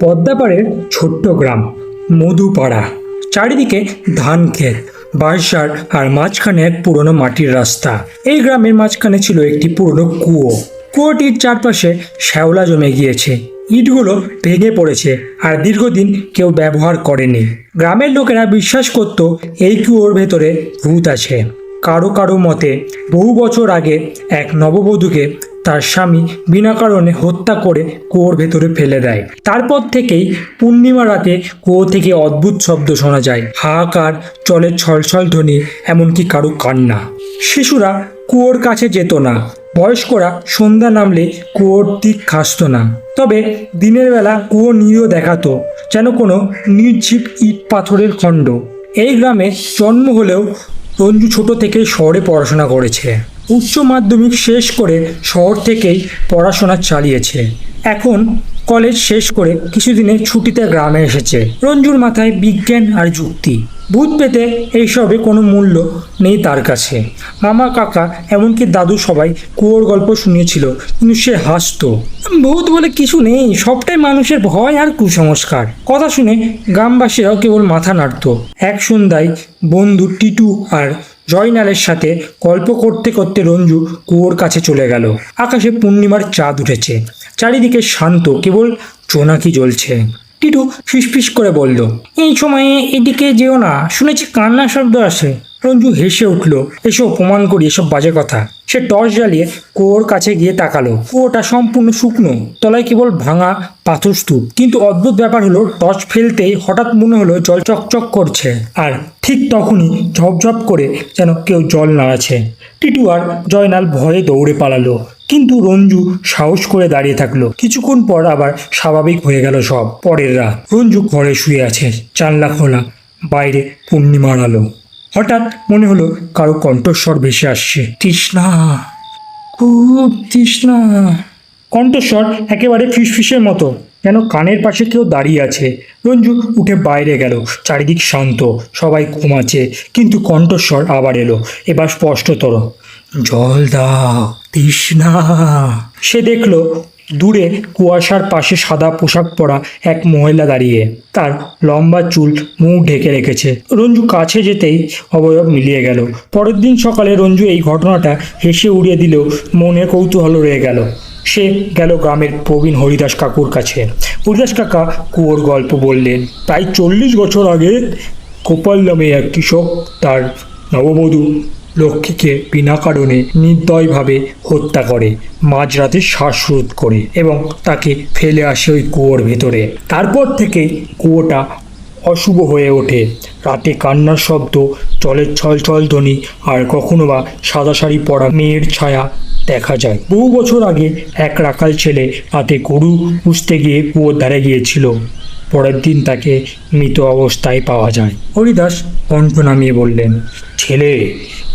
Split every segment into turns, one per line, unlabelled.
পদ্মাপাড়ের ছোট্ট গ্রাম, মধুপাড়া। চারিদিকে ধান ক্ষেত, বাঁশঝাড় আর মাঝখানে এক পুরনো মাটির রাস্তা। এই গ্রামের মাঝখানে ছিল একটি পুরনো কুয়ো। কুয়োটির চারপাশে শ্যাওলা জমে গিয়েছে। ইটগুলো ভেঙে পড়েছে আর দীর্ঘদিন কেউ ব্যবহার করেনি। গ্রামের লোকেরা বিশ্বাস করত এই কুয়োর ভেতরে ভূত আছে। কারও কারও মতে বহু বছর আগে এক নববধূকে তার স্বামী বিনা কারণে হত্যা করে কুয়োর ভেতরে ফেলে দেয়। তারপর থেকেই পূর্ণিমা রাতে কুয়ো থেকে অদ্ভুত শব্দ শোনা যায়। হাহাকার চলের ছলছল ধ্বনি, এমনকি কারু কান্না। শিশুরা কুয়োর কাছে যেত না। বয়স্করা সন্ধ্যা নামলে কুয়োর দিক খাসত না। তবে দিনের বেলা কুয়ো নিয়েও দেখাতো, যেন কোনো নির্জীব ইট পাথরের খণ্ড। এই গ্রামে জন্ম হলেও রঞ্জু ছোট থেকে শহরে পড়াশোনা করেছে। উচ্চ মাধ্যমিক শেষ করে শহর থেকেই পড়াশোনা চালিয়েছে। এখন কলেজ শেষ করে কিছুদিনের ছুটিতে গ্রামে এসেছে। রঞ্জুর মাথায় বিজ্ঞান আর যুক্তি। ভূত পেতে এইসবে কোনো মূল্য নেই তার কাছে। মামা, কাকা, এমনকি দাদু সবাই কুয়োর গল্প শুনিয়েছিল, কিন্তু সে হাসতো। ভূত বলে কিছু নেই, সবটাই মানুষের ভয় আর কুসংস্কার। কথা শুনে গ্রামবাসীরাও কেবল মাথা নাড়ত। এক সন্ধ্যায় বন্ধু টিটু আর জয়নালের সাথে গল্প করতে করতে রঞ্জু কুয়োর কাছে চলে গেল। আকাশে পূর্ণিমার চাঁদ উঠেছে। চারিদিকে শান্ত, কেবল চোনাকি জ্বলছে। টিটু ফিসফিস করে বলল, এই সময়ে এদিকে যেও না। শুনেছি কান্না শব্দ আসে। রঞ্জু হেসে উঠল, এসব প্রমাণ করি, এসব বাজে কথা। সে টর্চ জ্বালিয়ে কুয়োর কাছে গিয়ে তাকালো। কুয়োটা সম্পূর্ণ শুকনো, তলায় কেবল ভাঙা পাথর স্তূপ। কিন্তু অদ্ভুত ব্যাপার হলো, টর্চ ফেলতেই হঠাৎ মনে হলো জল চকচক করছে। আর ঠিক তখনই ঝপঝপ করে যেন কেউ জল নাড়াচ্ছে। টিটু আর জয়নাল ভয়ে দৌড়ে পালালো। কিন্তু রঞ্জু সাহস করে দাঁড়িয়ে থাকল। কিছুক্ষণ পর আবার স্বাভাবিক হয়ে গেল সব। পরের রাত, রঞ্জু ঘরে শুয়ে আছে। জানলা খোলা, বাইরে পূর্ণিমার আলো। হঠাৎ মনে হলো কারও কণ্ঠস্বর ভেসে আসছে। তৃষ্ণা, খুব তৃষ্ণা। কণ্ঠস্বর একেবারে ফিসফিসের মতো, যেন কানের পাশে কেউ দাঁড়িয়ে আছে। রঞ্জু উঠে বাইরে গেল, চারিদিক শান্ত, সবাই ঘুমাচ্ছে, কিন্তু কণ্ঠস্বর আবার এলো, এবার স্পষ্টতর। জল দাও, তৃষ্ণা। সে দেখল দূরে কুয়াশার পাশে সাদা পোশাক পরা এক মহিলা দাঁড়িয়ে। তার লম্বা চুল মুখ ঢেকে রেখেছে। রঞ্জু কাছে যেতেই অবয়ব মিলিয়ে গেল। পরের দিন সকালে রঞ্জু এই ঘটনাটা হেসে উড়িয়ে দিলেও মনে কৌতূহল রয়ে গেল। সে গেল গ্রামের প্রবীণ হরিদাস কাকুর কাছে। হরিদাস কাকা কুয়োর গল্প বললেন, প্রায় চল্লিশ বছর আগে গোপাল নামে এক কৃষক, তার নববধূ লক্ষ্মীকে বিনা কারণে নির্দয়ভাবে হত্যা করে, মাঝরাতে শ্বাসরোধ করে এবং তাকে ফেলে আসে ওই কুয়োর ভেতরে। তারপর থেকে কুয়োটা অশুভ হয়ে ওঠে। রাতে কান্নার শব্দ, জলের ছলছল ধ্বনি আর কখনো বা সাদা শাড়ি পরা মেয়ের ছায়া দেখা যায়। বহু বছর আগে এক রাখাল ছেলে রাতে গরু পুষতে গিয়ে কুয়োর ধারে গিয়েছিল। পরের দিন তাকে মৃত অবস্থায় পাওয়া যায়। হরিদাস কণ্ঠ নামিয়ে বললেন, ছেলে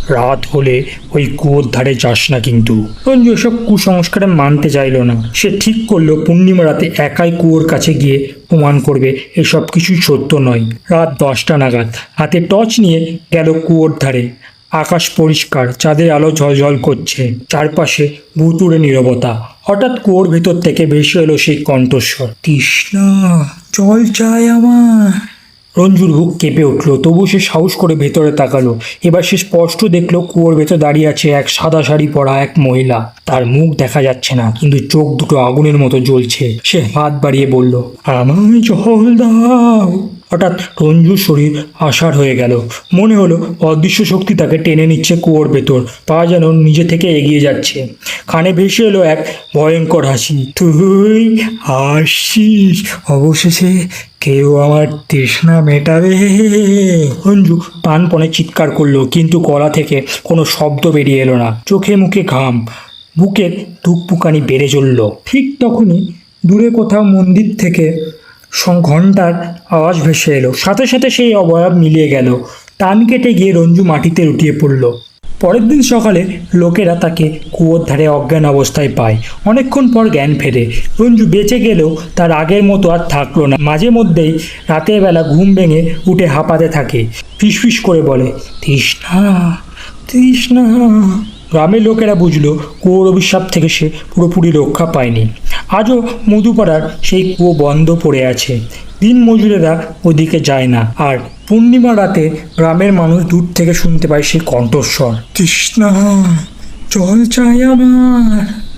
রাত হলে ওই কুয়োর ধারে যাস না কিন্তু। রঞ্জু এসব কুসংস্কারে মানতে চাইল না। সে ঠিক করল, পূর্ণিমা রাতে একাই কুয়োর কাছে গিয়ে প্রমাণ করবে, এসব কিছুই সত্য নয়। রাত দশটা নাগাদ, হাতে টর্চ নিয়ে গেল কুয়োর ধারে। আকাশ পরিষ্কার, চাঁদের আলো ঝলঝল করছে। চারপাশে ভুতুড়ে নীরবতা। হঠাৎ কুয়োর ভেতর থেকে ভেসে এলো সেই কণ্ঠস্বর। তৃষ্ণা, জল চাই আমার। রঞ্জুর বুক কেঁপে উঠল। তবু সে সাহস করে ভেতরে তাকালো। এবার সে স্পষ্ট দেখল কুয়োর ভেতর দাঁড়িয়ে আছে এক সাদা শাড়ি পরা এক মহিলা। তার মুখ দেখা যাচ্ছে না, কিন্তু চোখ দুটো আগুনের মতো জ্বলছে। সে হাত বাড়িয়ে বলল, আমায় জল দাও। হঠাৎ রঞ্জুর শরীর আষাঢ় হয়ে গেল। মনে হলো অদৃশ্য শক্তি তাকে টেনে নিচ্ছে কুয়োর ভেতর। পা যেন নিজে থেকে এগিয়ে যাচ্ছে। কানে ভেসে এলো এক ভয়ঙ্কর হাসি। তুই হাসিস অবশেষে কেউ আমার তৃষ্ণা মেটাবে? রঞ্জু প্রাণপণে চিৎকার করল, কিন্তু গলা থেকে কোনো শব্দ বেরিয়ে এলো না। চোখে মুখে ঘাম, বুকের ধুকপুকানি বেড়ে চলল। ঠিক তখনই দূরে কোথাও মন্দির থেকে ঘণ্টার আওয়াজ ভেসে এলো। সাথে সাথে সেই অবয়ব মিলিয়ে গেল। টান কেটে গিয়ে রঞ্জু মাটিতে লুটিয়ে পড়ল। পরের দিন সকালে লোকেরা তাকে কুয়োর ধারে অজ্ঞান অবস্থায় পায়। অনেকক্ষণ পর জ্ঞান ফেরে। রঞ্জু বেঁচে গেলেও তার আগের মতো আর থাকল না। মাঝে মধ্যেই রাতের বেলা ঘুম ভেঙে উঠে হাঁপাতে থাকে। ফিসফিস করে বলে, তৃষ্ণা তৃষ্ণা। গ্রামের লোকেরা বুঝলো, কুয়োর অভিশাপ থেকে সে পুরোপুরি রক্ষা পায়নি। আজও মধুপাড়ার সেই কুয়ো বন্ধ পড়ে আছে। দিন মজুরেরা ওদিকে যায় না। আর পূর্ণিমা রাতে গ্রামের মানুষ দূর থেকে শুনতে পায় সেই কণ্ঠস্বর। কৃষ্ণা জল চাই আমার।